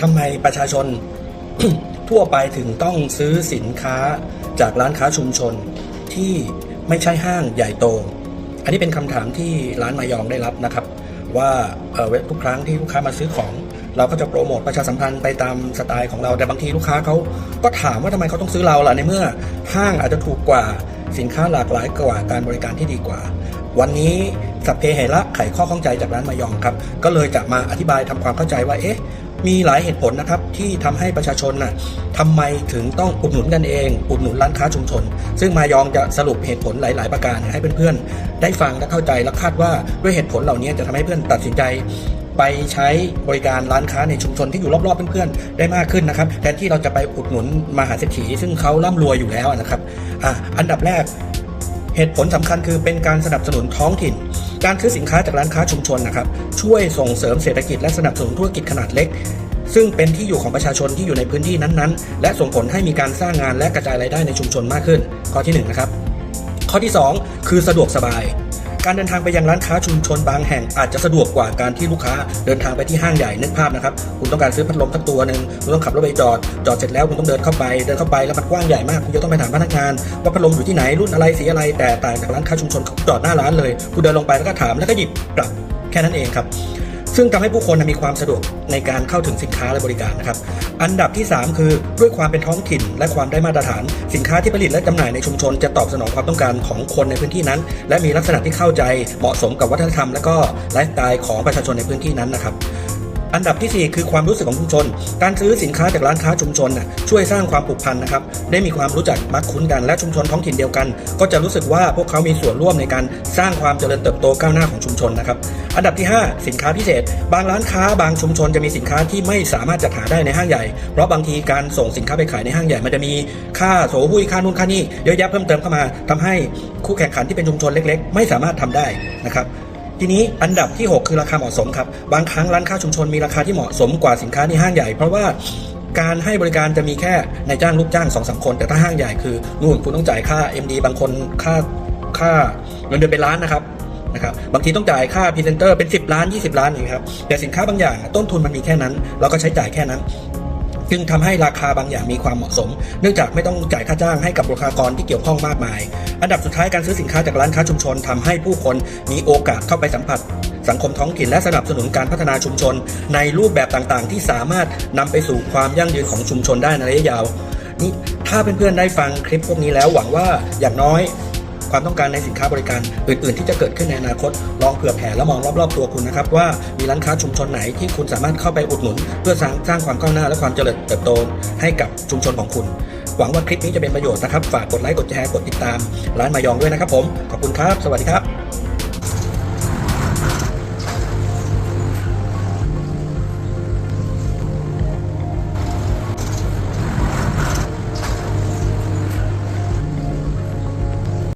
ทำไมประชาชนทั่วไปถึงต้องซื้อสินค้าจากร้านค้าชุมชนที่ไม่ใช่ห้างใหญ่โต อันนี้เป็นคำถามที่ร้านมายองได้รับนะครับ ว่าเอ่อทุกครั้งที่ลูกค้ามาซื้อของ เราก็จะโปรโมทประชาสัมพันธ์ไปตามสไตล์ของเราแต่บางทีลูกค้าเขาก็ถามว่าทำไมเขาต้องซื้อเราล่ะในเมื่อ ห้างอาจจะถูกกว่าสินค้าหลากหลายกว่าการบริการที่ดีกว่า วันนี้สัพเพเหระไขข้อข้องใจจากร้านมายองครับ ก็เลยจะมาอธิบายทำความเข้าใจว่าเอ๊ะ มีหลายเหตุผลนะครับที่ทำให้ประชาชนน่ะทำไมถึงต้องอุดหนุนกันเอง อุดหนุนร้านค้าชุมชน ซึ่งมายองจะสรุปเหตุผลหลาย ๆ ประการให้เพื่อน ๆ ได้ฟังและเข้าใจและคาดว่าด้วยเหตุผลเหล่านี้จะทำให้เพื่อนตัดสินใจไปใช้บริการร้านค้าในชุมชนที่อยู่รอบๆเพื่อนๆได้มากขึ้นนะครับแทนที่เราจะไปอุดหนุนมหาเศรษฐีซึ่งเขาร่ำรวยอยู่แล้วนะครับอะอันดับแรก เหตุผลสำคัญคือเป็นการสนับสนุนท้องถิ่น การซื้อสินค้าจากร้านค้าชุมชนนะครับช่วยส่งเสริมเศรษฐกิจและสนับสนุนธุรกิจขนาดเล็ก ซึ่งเป็นที่อยู่ของประชาชนที่อยู่ในพื้นที่นั้นๆ และส่งผลให้มีการสร้างงานและกระจายรายได้ในชุมชนมากขึ้น ข้อที่หนึ่งนะครับข้อที่ 2 คือสะดวกสบาย การเดินทางไปยังร้านค้าชุมชนบางแห่งอาจจะสะดวกกว่าการที่ลูกค้าเดินทางไปที่ห้างใหญ่นึกภาพนะครับ คุณต้องการซื้อพัดลมสักตัวหนึ่งคุณต้องขับรถไปจอด จอดเสร็จแล้วคุณต้องเดินเข้าไป เดินเข้าไปแล้วมันกว้างใหญ่มาก คุณจะต้องไปถามพนักงาน ว่าพัดลมอยู่ที่ไหนรุ่นอะไรสีอะไร แต่ต่างจากร้านค้าชุมชนเขาจอดหน้าร้านเลย คุณเดินลงไปแล้วก็ถามแล้วก็หยิบกลับแค่นั้นเองครับ ซึ่งทำให้ผู้คนมีความสะดวกในการเข้าถึงสินค้าและบริการนะครับ อันดับที่ 3 คือด้วยความเป็นท้องถิ่น และความได้มาตรฐาน สินค้าที่ผลิตและจำหน่ายในชุมชน จะตอบสนองความต้องการของคนในพื้นที่นั้น และมีลักษณะที่เข้าใจเหมาะสมกับวัฒนธรรม และก็ไลฟ์สไตล์ของประชาชนในพื้นที่นั้นนะครับ อันดับทีสี่ 4 คือความรู้สึกของชุมชน การซื้อสินค้าจากร้านค้าชุมชนนะช่วยสร้างความผูกพันนะครับ ได้มีความรู้จักมักคุ้นกันและชุมชนท้องถิ่นเดียวกัน ก็จะรู้สึกว่าพวกเขามีส่วนร่วมในการสร้างความเจริญเติบโตก้าวหน้าของชุมชนนะครับ อันดับที่ 5 สินค้าพิเศษ บางร้านค้าบางชุมชนจะมีสินค้าที่ไม่สามารถจัดหาได้ในห้างใหญ่ เพราะบางทีการส่งสินค้าไปขายในห้างใหญ่มันจะมีค่าโสหุ้ยค่านู่นค่านี่เยอะแยะเพิ่มเติมเข้ามาทำให้คู่แข่งขันที่เป็นชุมชนเล็ก ๆ ไม่สามารถทำได้นะครับ ทีนี้อันดับที่ 6 คือราคาเหมาะสมครับ บางครั้งร้านค้าชุมชนมีราคาที่เหมาะสมกว่าสินค้าในห้างใหญ่ เพราะว่าการให้บริการจะมีแค่นายจ้างลูกจ้าง2องสาคน แต่ถ้าห้างใหญ่คือนู่นคุณต้องจ่ายค่า MD บางคนค่าค่าเงินเดือนเป็นล้านนะครับนะครับบางทีต้องจ่ายค่าพรีเซนเตอร์เป็น 10 ล้าน 20 ล้านอย่างนี้ครับแต่สินค้าบางอย่างต้นทุนมันมีแค่นั้น เราก็ใช้จ่ายแค่นั้น จึงทำให้ราคาบางอย่างมีความเหมาะสม เนื่องจากไม่ต้องจ่ายค่าจ้างให้กับบุคลากรที่เกี่ยวข้องมากมาย อันดับสุดท้ายการซื้อสินค้าจากร้านค้าชุมชนทำให้ผู้คนมีโอกาสเข้าไปสัมผัส สังคมท้องถิ่นและสนับสนุนการพัฒนาชุมชน ในรูปแบบต่างๆ ที่สามารถนำไปสู่ความยั่งยืนของชุมชนได้ในระยะยาวนี่ถ้าเพื่อนๆได้ฟังคลิปพวกนี้แล้วหวังว่าอย่างน้อย ความต้องการในสินค้าบริการอื่น ๆ ที่จะเกิดขึ้นในอนาคตลองเผื่อแผ่และมองรอบ ๆ ตัวคุณนะครับ ว่ามีร้านค้าชุมชนไหนที่คุณสามารถเข้าไปอุดหนุน เพื่อสร้างสร้างความก้าวหน้าและความเจริญเติบโตให้กับชุมชนของคุณ หวังว่าคลิปนี้จะเป็นประโยชน์นะครับฝากกดไลค์กดแชร์กดติดตาม ร้านมายองด้วยนะครับผมขอบคุณครับ สวัสดีครับ